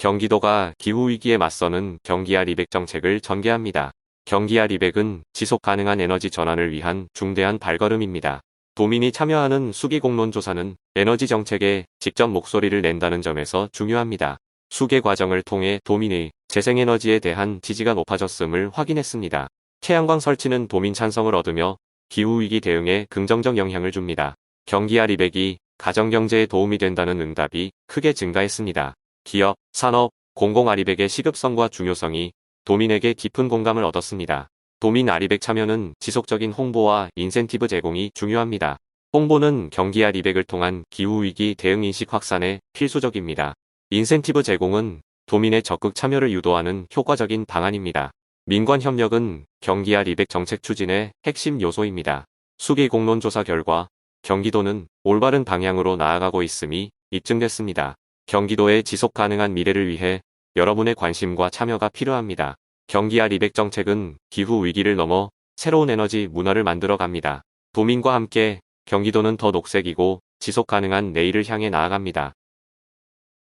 경기도가 기후위기에 맞서는 경기아 리백 정책을 전개합니다. 경기아 리백은 지속 가능한 에너지 전환을 위한 중대한 발걸음입니다. 도민이 참여하는 수기 공론 조사는 에너지 정책에 직접 목소리를 낸다는 점에서 중요합니다. 수계 과정을 통해 도민의 재생에너지에 대한 지지가 높아졌음을 확인했습니다. 태양광 설치는 도민 찬성을 얻으며 기후위기 대응에 긍정적 영향을 줍니다. 경기아 리백이 가정경제에 도움이 된다는 응답이 크게 증가했습니다. 기업, 산업, 공공아리백의 시급성과 중요성이 도민에게 깊은 공감을 얻었습니다. 도민 아리백 참여는 지속적인 홍보와 인센티브 제공이 중요합니다. 홍보는 경기 아리백을 통한 기후위기 대응 인식 확산에 필수적입니다. 인센티브 제공은 도민의 적극 참여를 유도하는 효과적인 방안입니다. 민관 협력은 경기 아 리백 정책 추진의 핵심 요소입니다. 수기 공론조사 결과 경기도는 올바른 방향으로 나아가고 있음이 입증됐습니다. 경기도의 지속 가능한 미래를 위해 여러분의 관심과 참여가 필요합니다. 경기아 리백 정책은 기후 위기를 넘어 새로운 에너지 문화를 만들어 갑니다. 도민과 함께 경기도는 더 녹색이고 지속 가능한 내일을 향해 나아갑니다.